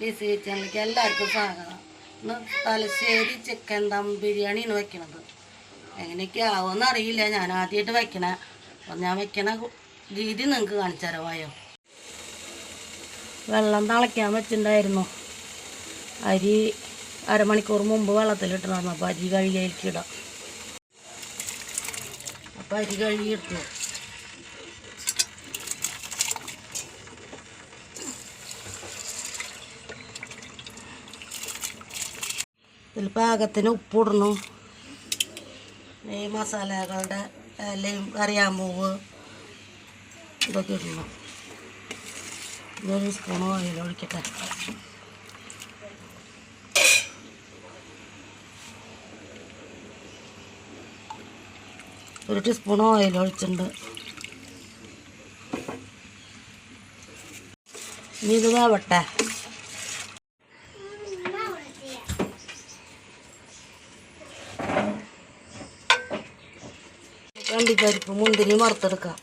ലിസി കിച്ചണിലേക്ക് എല്ലാവർക്കും സ്വാഗതം. ഇന്ന് തലശ്ശേരി ചിക്കൻ ദം ബിരിയാണിയാണ് വെക്കണത്. എങ്ങനെയൊക്കെ ആവുമെന്ന് അറിയില്ല. ഞാൻ ആദ്യമായിട്ട് വെക്കണ. അപ്പം ഞാൻ വെക്കണ രീതി നിങ്ങൾക്ക് കാണിച്ചു തരവായോ വെള്ളം തിളയ്ക്കാൻ വെച്ചിട്ടുണ്ടായിരുന്നു. അരി അരമണിക്കൂർ മുമ്പ് വെള്ളത്തിലിട്ടിരുന്നു അപ്പോൾ അരി കഴുകിയേക്ക് ഇടാം. അപ്പോൾ അരി കഴുകിയിട്ടു ഇതിൽ പാകത്തിന് ഉപ്പിടണം. ഈ മസാലകളുടെ എല്ലാം കറിയാമ്പൂവ് ഇതൊക്കെ ഇടണം. ഇതൊരു സ്പൂൺ ഓയിൽ ഒഴിക്കട്ടെ. ഒരു ടീസ്പൂൺ ഓയിൽ ഒഴിച്ചിട്ടുണ്ട്. ഇനി ഇത് വേവട്ടെ. കണ്ടിപ്പരിപ്പ് മുന്തിരി വറുത്തെടുക്കാം.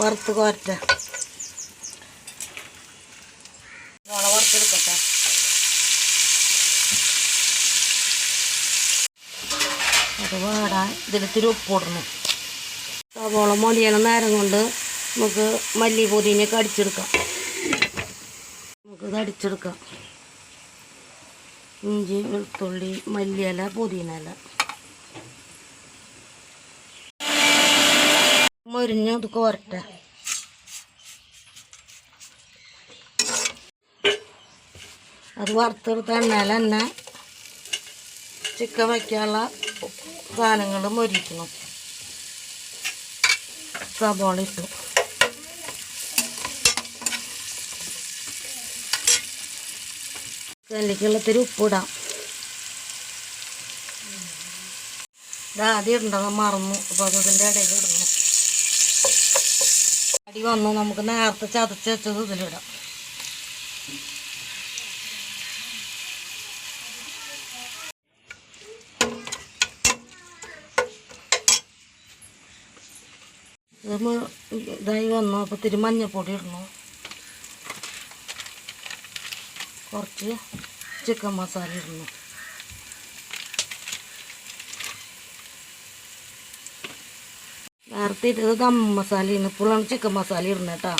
വറുത്ത് കോരട്ടെ. മുള വറുത്തെടുക്കട്ടെ. അത് വാടാൻ ഇതിലത്തിരി ഉപ്പിടണം സവോള മൊളിയണ നേരം കൊണ്ട് നമുക്ക് മല്ലി പൊതിനൊക്കെ അടിച്ചെടുക്കാം. നമുക്കിത് അടിച്ചെടുക്കാം ഇഞ്ചി വെളുത്തുള്ളി മല്ലിയില പുതിനയില. മൊരിഞ്ഞ് ഇത് കോരട്ടെ അത് വറുത്തെടുത്ത എണ്ണയിൽ തന്നെ ചിക്കൻ വയ്ക്കാനുള്ള സാധനങ്ങൾ മൊരിക്കണം. സബോള ഇട്ടു. ചിക്കനിലേക്കുള്ളത്തിരി ഉപ്പിടാം. ഇത് ആദ്യം ഇടേണ്ടത് മറന്നു. അപ്പോൾ അത് ഇടയിൽ ഇടണം. അടി വന്നു നമുക്ക് നേരത്തെ ചതച്ച് വെച്ചത് ഇതിലിടാം. ഇതായി വന്നു അപ്പോൾ ഇത്തിരി മഞ്ഞപ്പൊടി ഇടണം. കുറച്ച് ചിക്കൻ മസാല ഇടുന്നു. നേരത്തെ ഇട്ടത് ദം മസാലയാണ് ഇപ്പോഴാണ് ചിക്കൻ മസാല ഇടുന്നത് കേട്ടോ.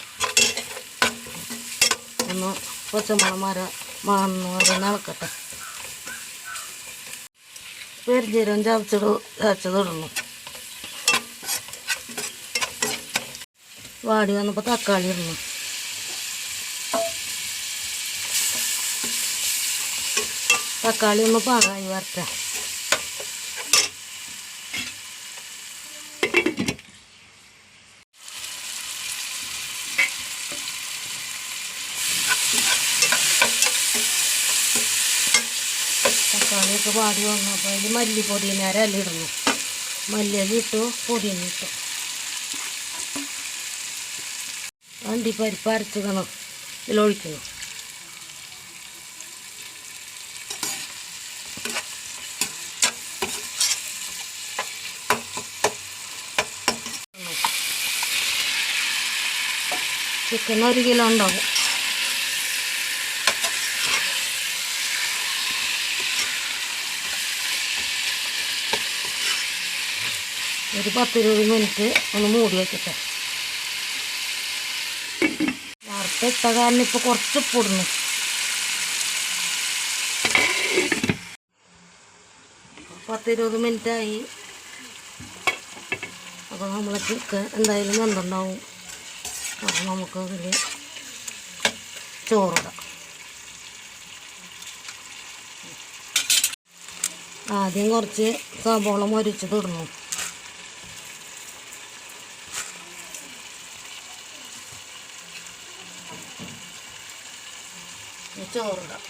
ഒന്ന് പച്ചമുളക് മര മണം വരെ ഇളക്കട്ടെ പെരുജീരം ചതച്ചത് ചതച്ചത് വാടി വന്നപ്പോൾ തക്കാളി ഇടണം തക്കാളി ഒന്ന് പാകമായി വരട്ടെ തക്കാളിയൊക്കെ പാടി വന്നപ്പോൾ അതിൽ മല്ലിപ്പൊടി നേരെ അല്ല ഇടുന്നു. മല്ലിയില ഇട്ടു പൊടിയന ഇട്ടു. വണ്ടി പരിപ്പ് അരച്ചതാണ് ചിക്കൻ ഒരു കിലോ ഉണ്ടാവും. ഒരു പത്തിരുപത് മിനിറ്റ് ഒന്ന് മൂടി വെക്കട്ടെ വറുത്ത് ഇട്ട കാരണം ഇപ്പോൾ കുറച്ച് പൊടുന്നു പത്തിരുപത് മിനിറ്റായി. അപ്പോൾ നമ്മളെ ചിക്കൻ എന്തായാലും വെന്തുണ്ടാവും. അപ്പോൾ നമുക്ക് ഇതിൽ ചോറിടാം ആദ്യം കുറച്ച് സബോള മൊരിച്ചത് തുടങ്ങും ചോറിടാം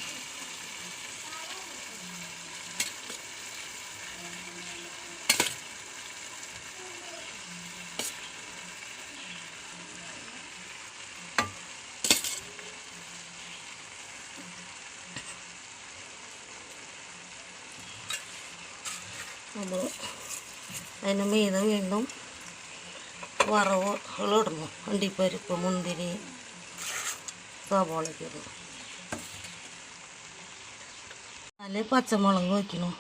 നമ്മൾ അതിന് മീത് വീണ്ടും വറവുകൾ ഇടുന്നു അണ്ടിപ്പരിപ്പ് മുന്തിരി സവാളയ്ക്ക് നല്ല പച്ചമുളക് വയ്ക്കണം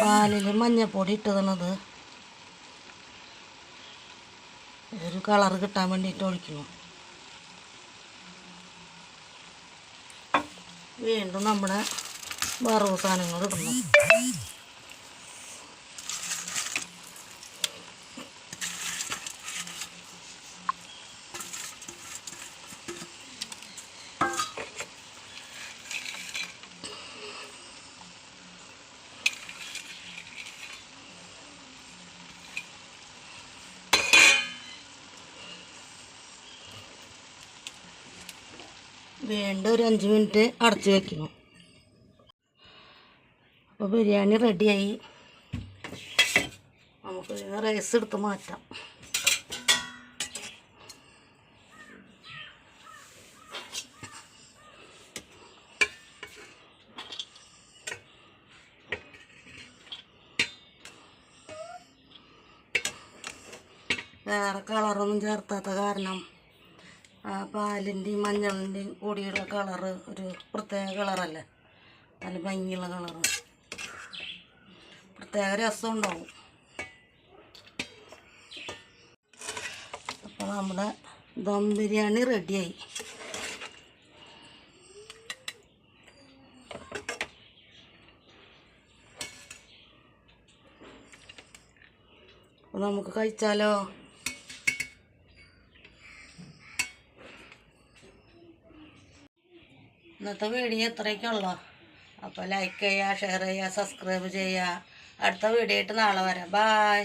പാലിൽ മഞ്ഞപ്പൊടി ഇട്ടതണത്. ഒരു കളർ കിട്ടാൻ വേണ്ടിയിട്ട് ഒഴിക്കുന്നു. വീണ്ടും നമ്മുടെ വറവ് സാധനങ്ങൾ ഇടുന്നു. വീണ്ടും ഒരു അഞ്ച് മിനിറ്റ് അടച്ചു വെക്കണം. അപ്പോൾ ബിരിയാണി റെഡിയായി. നമുക്ക് റൈസ് എടുത്ത് മാറ്റാം. വേറെ കളറൊന്നും ചേർത്താത്ത കാരണം പാലിന്റെയും മഞ്ഞളിന്റെയും കൂടിയുള്ള കളറ് ഒരു പ്രത്യേക കളറല്ലേ? നല്ല ഭംഗിയുള്ള കളറ്. പ്രത്യേക രസം ഉണ്ടാവും. അപ്പോൾ നമ്മുടെ ദം ബിരിയാണി റെഡിയായി. നമുക്ക് കഴിച്ചാലോ? ഇന്നത്തെ വീഡിയോ ഇത്രയൊക്കെയുള്ളൂ. അപ്പോൾ ലൈക്ക് ചെയ്യുക ഷെയർ ചെയ്യുക സബ്സ്ക്രൈബ് ചെയ്യുക. അടുത്ത വീഡിയോ ആയിട്ട് നാളെ വരാം. ബായ്